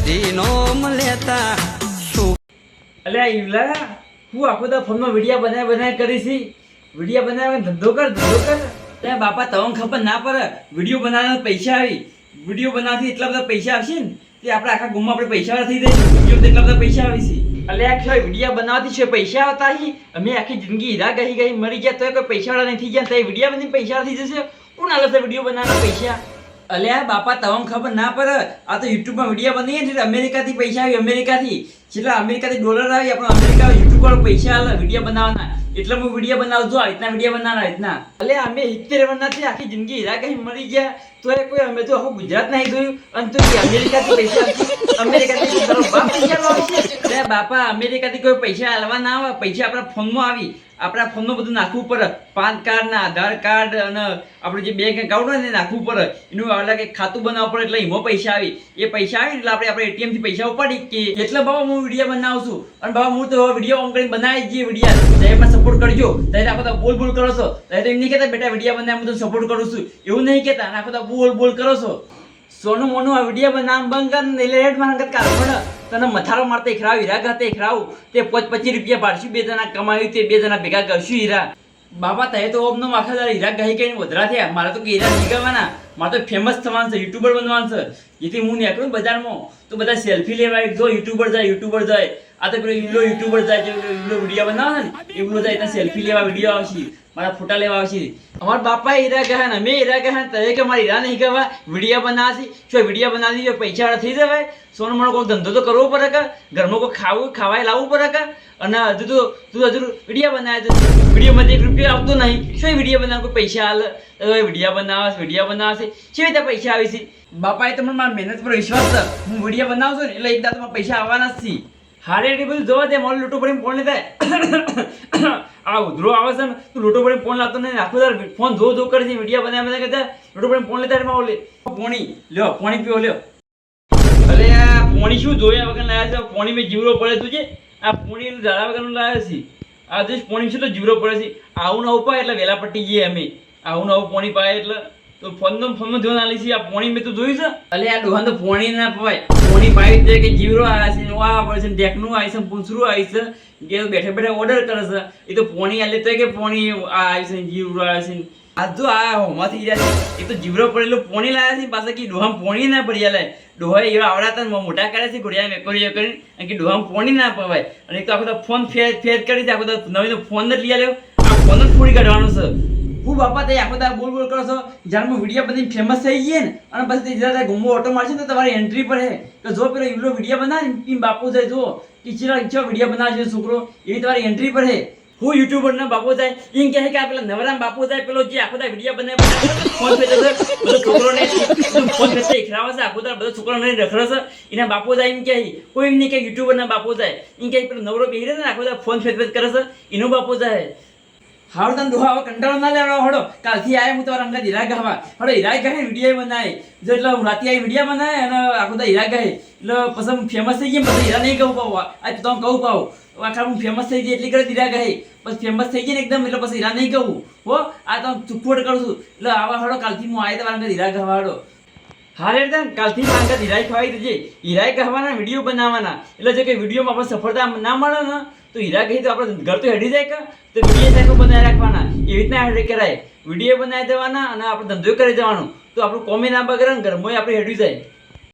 બધી નોમ લેતા અલ્યા ઈવલા હું આખો દા ફોનમાં વીડિયો બનાવી બનાવી કરી છી. વીડિયો ધંધો કર ધંધો કર. બાપા તમને ખબર ના પડે. વીડિયો બનાવવાના પૈસા આવી. વીડિયો બનાવવાથી એટલા બધા પૈસા આવશે ને, તે આપણે આખા ગુમમાં આપણે પૈસા થઈ જાય વીડિયો એટલા બધા પૈસા આવી છે. અલ્યા આખો વીડિયો બનાવવાથી છે પૈસા આવતા હી? અમે આખી જિંદગી હીરા ગઈ ગઈ મરી ગયા તો કોઈ પૈસાવાળા નહીં થઈ ગયા તો વીડિયો બની પૈસા થઈ જશે. કોણ છે વીડિયો બનાવવાના પૈસા? અલ્યા બાપા, તમને ખબર ના પડે? આ તો યુટ્યુબમાં વીડિયો બની છે અમેરિકાથી પૈસા આવી અમેરિકાથી. જેટલા અમેરિકાથી ડોલર આવી આપણે અમેરિકા યુટ્યુબ પર પૈસા આવે વીડિયો બનાવવાના. એટલે હું વીડિયો બનાવજો આ રીતના વીડિયો બનાવના રીતના. અલ્યા અમે સિત્તેર વર્ષનાથી આખી જિંદગી હીરા કઈ મરી ગયા. તો એ કોઈ, અમે તો આખું ગુજરાત નહીં જોયું અને તો અમેરિકાથી પૈસા અમેરિકાથી બાપ કોઈ પૈસા હાલવા ના આવે પૈસા આપણા ફોનમાં આવી. આપણા ફોનમાં બધું નાખવું પડે. પાન કાર્ડ ના આધાર કાર્ડ અને આપણે જે બેંક એકાઉન્ટ હોય ને નાખવું પડે. એનું અલગ એક ખાતું બનાવવું પડે એટલે એમાં પૈસા આવી. એ પૈસા આવી એટલે આપણે આપણે એટીએમથી પૈસા ઉપાડી કે એટલે બાબા હું વીડિયો બનાવું છું. અને બાબા હું તો વીડિયો ઓન કરીને બનાવી જઈએ વીડિયો. એમાં સપોર્ટ કરજો. ત્યારે આખો તો બોલ બોલ કરો છો. ત્યારે તો એમ નહીં કહેતા બેટા વીડિયો બનાવી હું તો સપોર્ટ કરું છું. એવું નહીં કહેતા આખો તો બોલ બોલ કરો છો. સોનું મોનું આ વીડિયો બનાવ એટલે હેડમાં હંગત કાઢ. તને મથારો મારતા ખરાવ હીરા ગાતે ખરાવ તે પોચ પચીસ રૂપિયા પાડશું, બે જણા કમાયું તે બે જણા ભેગા કરશું હીરા. બાબા તે તો ઓમનો માખા હીરા ગહી કહીને વધરા થયા. મારે તો હીરા નહીં કરવાના મારે તો ફેમસ થવાનું છે યુટ્યુબર બનવાનું છે. જેથી હું નીકળું બજારમાં. તો બધા સેલ્ફી લેવા જો યુટ્યુબર જાય યુટ્યુબર જાય. આ તો પેલો ઈલો યુટ્યુબર જાય છે ઈલો વીડિયો બનાવે ને એવડો જાય ત્યાં સેલ્ફી લેવા વીડિયો આવશે, મારા ફોટા લેવા આવશે. અમારા બાપા હીરા કહે ને, અમે હીરા કહે તને કે મારા હીરા નહીં કરવા વીડિયો બનાવશે. શું વીડિયો બનાવી જો પૈસા થઈ જવાય? સોનું મારો કોઈ ધંધો તો કરવો પડે કે? ઘરમાં કોઈ ખાવું, ખાવાય લાવવું પડે કે? અને હજુ તો તું હજુ વીડિયો બનાવે વિડીયોમાંથી એક રૂપિયો આવતો નહીં. શું વીડિયો બનાવે? કોઈ પૈસા હાલ વીડિયો બનાવે વીડિયો બનાવશે શું રીતે પૈસા આવી છે? બાપાએ તમને મારા મહેનત પર વિશ્વાસ હું વીડિયો બનાવશો ને, એટલે એક દાદા પૈસા આવવાના જ છે. હારે એટલે બધું જવા દે, મારો લૂંટો પડીને ફોન લેતા આ ઉધરો આવે છે ને, તું લૂંટો પડીને ફોન લાવતો નહીં. આખો તાર ફોન જો જો કરે છે વીડિયો બધા બધા કહેતા, લૂંટો પડીને ફોન લેતા એમાં ઓલે. પોણી, લ્યો, પોણી પીવો, લ્યો. અરે આ પોણી શું જોયા વગર લાયા છે? પોણી મેં જીવરો પડે તું છે આ પોણી ઝાડા વગરનું લાયા છે. આ દેશ પોણી શું તો જીવરો પડે છે. આવું ના ઉપાય એટલે વેલા પટી જઈએ અમે. આવું નવું પોણી પાય એટલે તો ફોનનો ફોનમાં જોન આલી છે, આ પોણી મેં તો જોયું છે. અલે, આ દોહન તો પોણી ના પવાય. પોણી પાઈ દે કે જીવરો આવ્યા છે આ પડે છે ટેકનું આવી છે પૂંછરું આવી છે, કે બેઠા બેઠા ઓર્ડર કરે છે. એ તો પોણી આલે તો કે પોણી આ આવી છે જીવરો આવે છે આ જો આ હોમાં જાય એ તો જીવરો પડેલો પોણી લાયા છે પાછા કે ડોહામ પોણી ના પડી લે ડોહા એવા આવડાતા ને મોટા કરે છે ઘોડિયા મેકોરીઓ કરીને કે ડોહામ પોણી ના પવાય. અને એક તો આખો ફોન ફેર ફેર કરી છે આખો તો ફોન જ લઈ આવ્યો આ ફોન જ ફોડી કાઢવાનો છે. હું બાપા તે આખો તારે બોલ બોલ કરો છો? જ્યારે હું વીડિયો બની ફેમસ થઈ ગઈ ને? અને પછી તે જ્યારે ગુમો ઓટો મારશે તો તમારી એન્ટ્રી પર હે. તો જો પેલો ઈવલો વીડિયો બનાવે ને બાપુ જાય જો કે ચીરા ઈચ્છો વીડિયો છે છોકરો. એવી તમારી એન્ટ્રી પર હે. હું યુટ્યુબર ના બાપુ જાય. એમ કહે કે આ પેલા નવરામ બાપુ જાય પેલો જે આખો દાડો વીડિયો બનાવે બનાવે, ફોન પે જશે બધો છોકરોને ફોન પે ખરાવે છે આખો દાડો બધો છોકરોને રખડે છે. એના બાપુ જાય એમ કહે કોઈ એમ નહીં કે યુટ્યુબર ના બાપુ જાય. એમ કહે પેલો નવરો બેહી રહે ને આખો દાડો ફોન ફેર ફેર કરે છે. એનો બાપુ જાય. હારું તને દોહા હવે કંટાળો ના લેવાનો હડો. કાલથી આય હું તમારા અંગત હીરા ગાવા. હડો, હીરા ગાહે વીડિયો બનાય. જો એટલે હું રાતે આવી વીડિયો બનાય અને આખો દા હીરા ગાહે એટલે પછી હું ફેમસ થઈ ગઈ, પછી હીરા નહીં કહું પાઉં. આ તો તમે કહું પાઉં. આખા હું ફેમસ થઈ ગઈ એટલી કરે હીરા ગાહે પછી ફેમસ થઈ ગઈ ને એકદમ, એટલે પછી હીરા નહીં કહું. હો, આ તો ચૂપવટ કરું છું. એટલે આવા હડો, કાલથી હું આવી તમારા અંગત હીરા ગહવા હડો. હારે એકદમ કાલથી માંગા હીરાઈ ખવાઈ દેજે હીરાઈ કહેવાના વીડિયો બનાવવાના એટલે જો કે વિડીયોમાં આપણે સફળતા ના મળે ને તો હીરા કહી તો આપણે ઘર તો હેડી જાય કે? તો વીડિયો સાહેબ બનાવી રાખવાના. એવી રીતના હેડી કરાય. વીડિયો બનાવી દેવાના અને આપણે ધંધો કરી દેવાનો. તો આપણું કોમી ના બગડે ને ઘરમાં આપણે હેડી જાય.